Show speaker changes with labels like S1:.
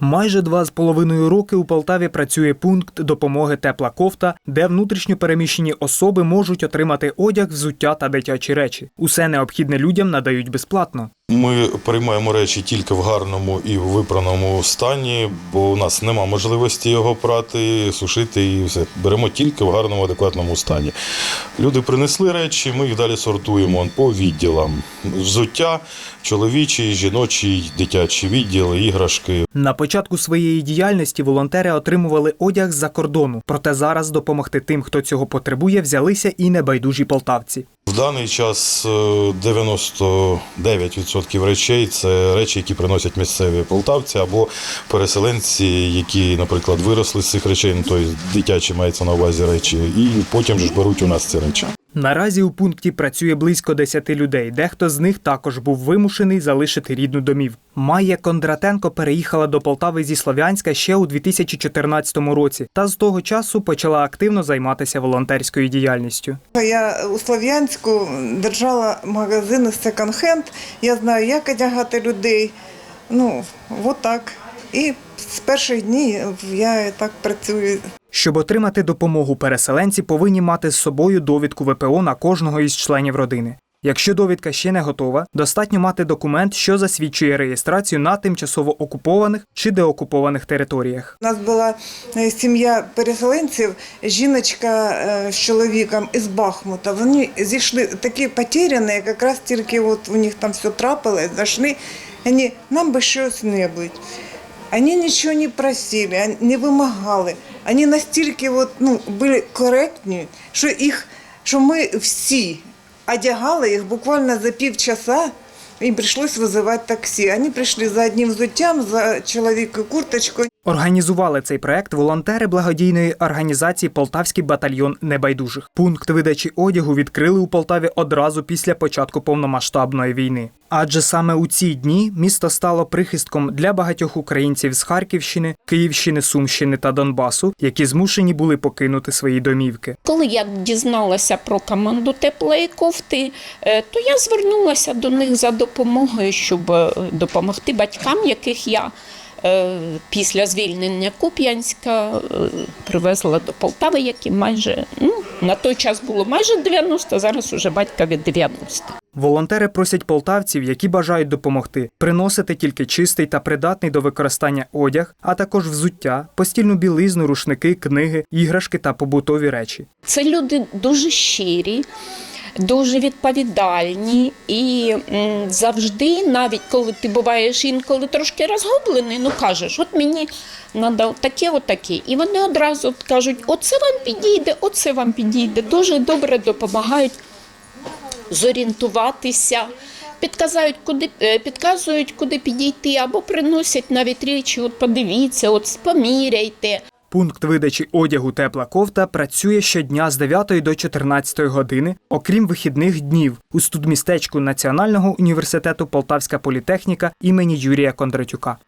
S1: Майже два з половиною роки у Полтаві працює пункт допомоги тепла кофта, де внутрішньо переміщені особи можуть отримати одяг, взуття та дитячі речі. Усе необхідне людям надають безплатно.
S2: Ми приймаємо речі тільки в гарному і в випраному стані, бо у нас нема можливості його прати, сушити і все. Беремо тільки в гарному, адекватному стані. Люди принесли речі, ми їх далі сортуємо по відділам. Взуття, чоловічий, жіночий, дитячий відділ, іграшки.
S1: На початку своєї діяльності волонтери отримували одяг з-за кордону. Проте зараз допомогти тим, хто цього потребує, взялися і небайдужі полтавці.
S2: В даний час е, 99% речей це речі, які приносять місцеві полтавці або переселенці, які, наприклад, виросли з цих речей, ну тобто дитячі мається на увазі речі, і потім ж беруть у нас ці речі.
S1: Наразі у пункті працює близько 10 людей. Дехто з них також був вимушений залишити рідну домівку. Майя Кондратенко переїхала до Полтави зі Слов'янська ще у 2014 році та з того часу почала активно займатися волонтерською діяльністю.
S3: Я у Слов'янську держала магазини секонд-хенд. Я знаю, як одягати людей. Ну, от. І з перших днів я так працюю.
S1: Щоб отримати допомогу, переселенці повинні мати з собою довідку ВПО на кожного із членів родини. Якщо довідка ще не готова, достатньо мати документ, що засвідчує реєстрацію на тимчасово окупованих чи деокупованих територіях.
S3: У нас була е, сім'я переселенців, жіночка е, з чоловіком із Бахмута. Вони зійшли такі потеряні, якраз тільки от у них там все трапилось, зайшли. Вони, нам би щось небудь. Вони нічого не просили, не вимагали. Они настільки вот, ну, були коректні, що їх, що ми всі одягали їх буквально за півчаса. Им пришлось визивати таксі. Они прийшли за одним взуттям, за чоловікою курточкою.
S1: Організували цей проект волонтери благодійної організації Полтавський батальйон небайдужих. Пункт видачі одягу відкрили у Полтаві одразу після початку повномасштабної війни. Адже саме у ці дні місто стало прихистком для багатьох українців з Харківщини, Київщини, Сумщини та Донбасу, які змушені були покинути свої домівки.
S4: Коли я дізналася про команду теплої кофти, е, то я звернулася до них за допомогою, щоб е, допомогти батькам, яких я після звільнення Куп'янська е, привезла до Полтави, які майже ну, на той час було майже 90, зараз уже батькові 90.
S1: Волонтери просять полтавців, які бажають допомогти, приносити тільки чистий та придатний до використання одяг, а також взуття, постільну білизну, рушники, книги, іграшки та побутові речі.
S4: Це люди дуже щирі, дуже відповідальні і завжди, навіть коли ти буваєш інколи трошки розгублений, ну кажеш, от мені треба таке, отаке. І вони одразу кажуть, оце вам підійде, оце вам підійде. Дуже добре допомагають зорієнтуватися. Підказують, куди е, підказують, куди підійти, або приносять навіть речі. От подивіться, от поміряйте.
S1: Пункт видачі одягу тепла кофта працює щодня з 9 до 14 години, окрім вихідних днів, у студмістечку Національного університету Полтавська політехніка імені Юрія Кондратюка.